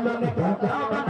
Alô, me conta,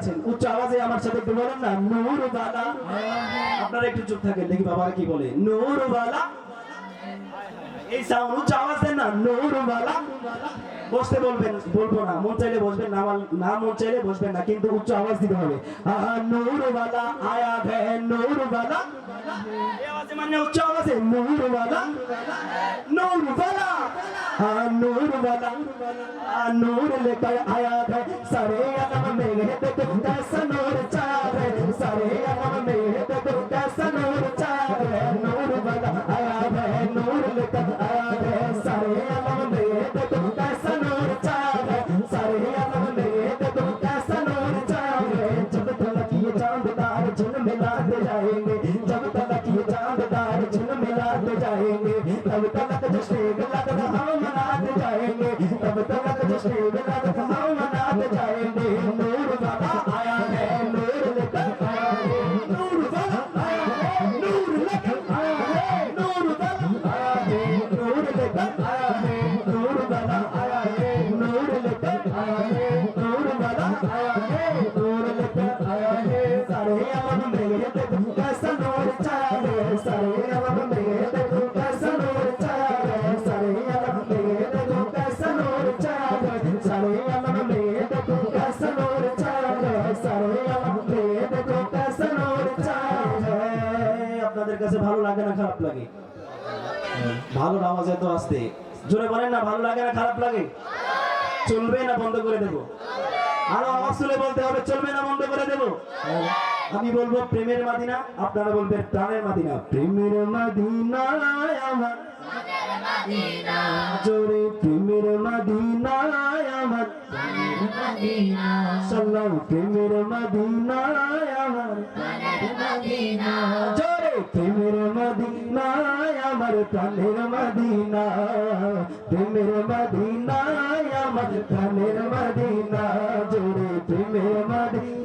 আছেন উচ্চ আওয়াজে আমার সাথে একটু বলেন না নূর আপনারা একটু চুপ থাকেন দেখি বাবারা কি বলে নূর বালা এই সাউন্ড উচ্চ আওয়াজ দেন না নূর বালা বসতে বলবেন বলবো না মন চাইলে বসবেন না মাল- না মন চাইলে বসবেন না কিন্তু উচ্চ আওয়াজ দিতে হবে আহা নূর বালা আয়া গে নূর বালা এই আওয়াজে মানে উচ্চ আওয়াজে নূর বালা नूर वाला हाँ नूर वाला हाँ नूर लेकर आया है सारे आलम में है देखो कैसा नूर चाह है सारे आलम में है देखो कैसा नूर चाह है नूर वाला आया है नूर लेकर খারাপ লাগে। ভালো নামাজ এত আসতে জোরে বলেন না, ভালো লাগে না খারাপ লাগে? চলবে না বন্ধ করে দেব? আরও আওয়াজ তুলে বলতে হবে, চলবে না বন্ধ করে দেব? আমি বলব, প্রেমের মাদিনা, আপনারা বলবেন, প্রাণের মাদিনা। প্রেমের মাদিনা আমার জোরে প্রেমের মাদিনা আমার। সাল্লাম প্রেমের মাদিনা আমার। জোরে প্রেমের মদিনা আমার প্রাণের মদিনা। প্রেমের মদিনা আমার প্রাণের মদিনা। জোরে প্রেমের মদিনা।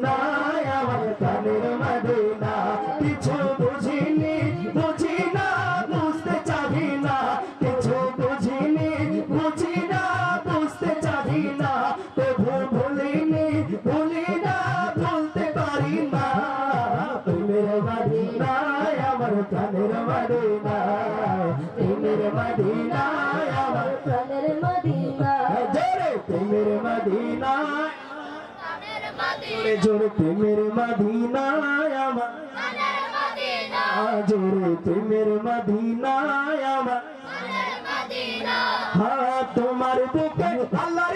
মদিনায় প্রাণের মদিনায় প্রেমের মদিনায় আমার প্রাণের মদিনা। জোরে প্রেমের মদিনায় জোরে জোরে প্রেমের মদিনায় আমার। মদিনা জোরে প্রেমের মদিনায় আমার। মদিনা হ্যাঁ তোমার বুকে আল্লাহর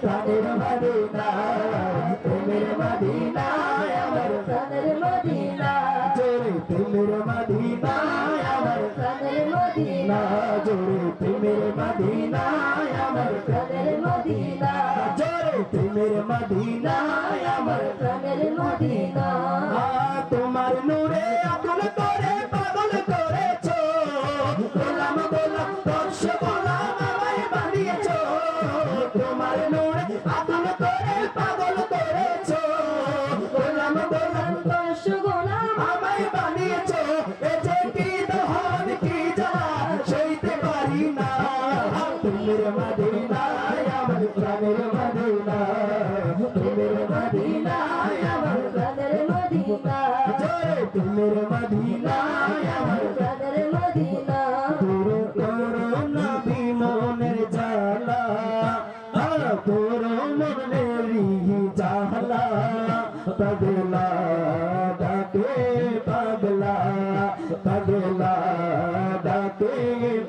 প্রাণের মদিনা প্রেমের মদিনায় আমার প্রাণের মদিনা জোরে প্রেমের মদিনায় আমার প্রাণের মদিনা জোরে প্রেমের মদিনায় আমার প্রাণের মদিনা জোরে প্রেমের মদিনায় আমার প্রাণের মদিনা মদিনা তোমার মদিনা আমার কাদের মদিনা জোরে তোমার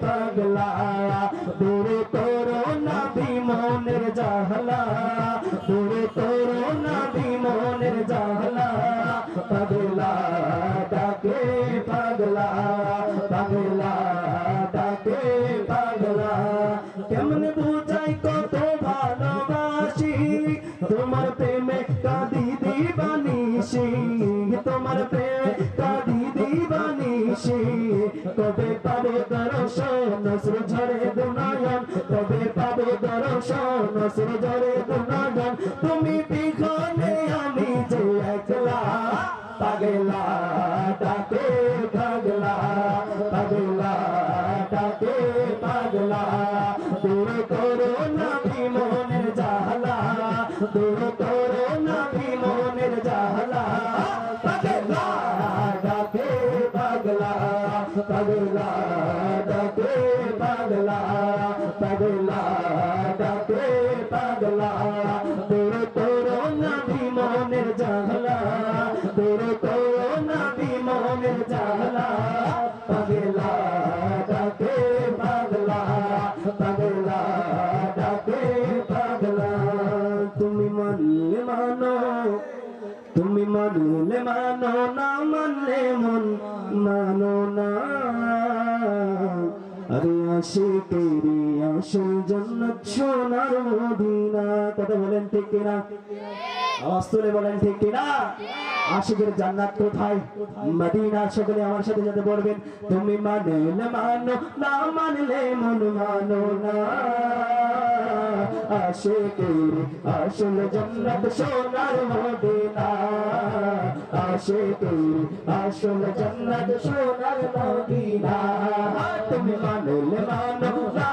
পাগলা তোমার প্রেমে কাঁদি দিবানিসি তোমার প্রেমে কাঁদি দিবানিসি কবে পাবে দর্শন শ্রী ঝরে দুনয়ন? কবে পাবে দর্শন শ্রী ঝরে দুনয়ন? তুমি পিছনে আমি যে একলা, পাগলা ডাকে পাগলা পাগলা ডাকে পাগলা। মনের জাহলা দূর করো না মনের জাহলা পাগলা ডাকে পাগলা পাগলা ডাকে পাগলা। তুমি মানলে মানো, তুমি মানলে মানো না, মানলে মন মানো না। আরে আসে তেরি আসল জন্নত সোনার মদিনা, কথা বলেন ঠিক কিনা? আওয়াজ বলেন ঠিক কিনা? আশিকের জান্নাত কোথায়? মদিনা সকলে আমার সাথে সাথে বলবেন, তুমি মানলে মানো, না মানলে মন মানো না। আশিকের আসল জন্নত সোনার মদিনা। আশিকের আসল জন্নত সোনার মদিনা। তুমি মানলে মানো, না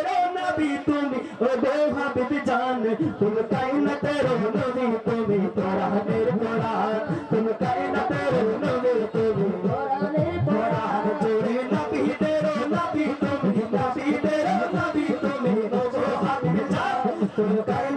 জান তুম কায়নাতের নবী তুমি কোরআনের কোরআন তুম কায়নাতের নবী তুমি কোরআনের কোরআন জুড়ে নবীদের নবী তুমি নবীদের নবী তুমি ও গো হাবিব জান তুম কায়নাতের নবী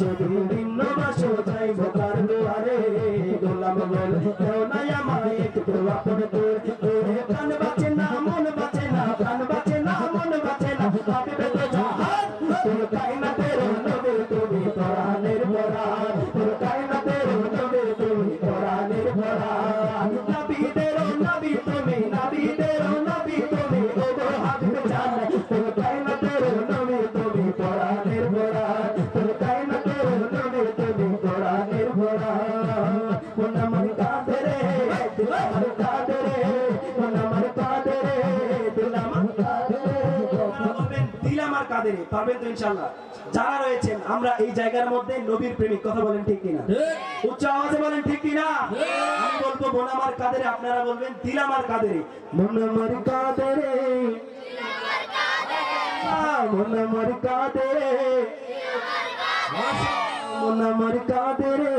যদি ভিন্ন বাসো যাইব তার দুয়ারে। গোলাম বলিল না আমায় একটু আপন পারবেন তো ইনশাআল্লাহ। যারা রয়েছেন আমরা এই জায়গার মধ্যে নবীর প্রেমিক কথা বলেন ঠিক কিনা? উচ্চ আওয়াজে বলেন ঠিক কিনা? আমি বলব বোন আমার কাঁধে আপনারা বলবেন দিল আমার কাঁধে রে মন আমার কাঁধে রে আহ, মন আমার কাঁধে মন আমার কাঁধে রে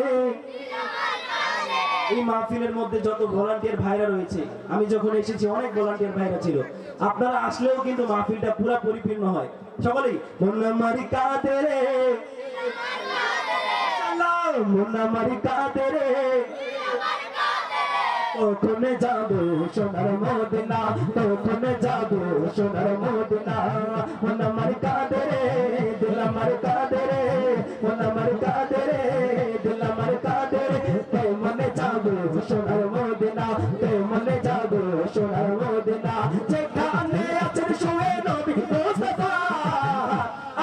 এই মাহফিলের মধ্যে যত ভলান্টিয়ার ভাইরা রয়েছে, আমি যখন এসেছি, অনেক ভলান্টিয়ার ভাইরা ছিল। আপনারা আসলেও কিন্তু মাহফিলটা পুরো পরিপূর্ণ হয়। সকলেই মন আমার কাঁধে রে। মন আমার কাঁদে রে। কখনে যাব সোনার মদিনা কখনে যাব সোনার মদিনা। মন আমার কাঁদে রে, দিল আমার কাঁদে রে। মন আমার কাঁদে রে। মদিনা যেখানে আছেন শুয়ে নবী মুস্তাফা।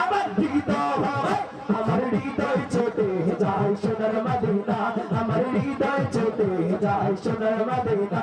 আমার হৃদয় আমার হৃদয় ছোটে যায় সোনার মদিনা, আমার হৃদয় ছোটে যায় সোনার মদিনা।